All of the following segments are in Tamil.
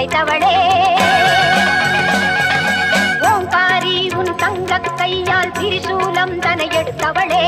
படைத்தவளே. ஓங்காரி உன் தங்க கையால் திரிசூலம் தன எடுத்தவளே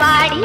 பாடி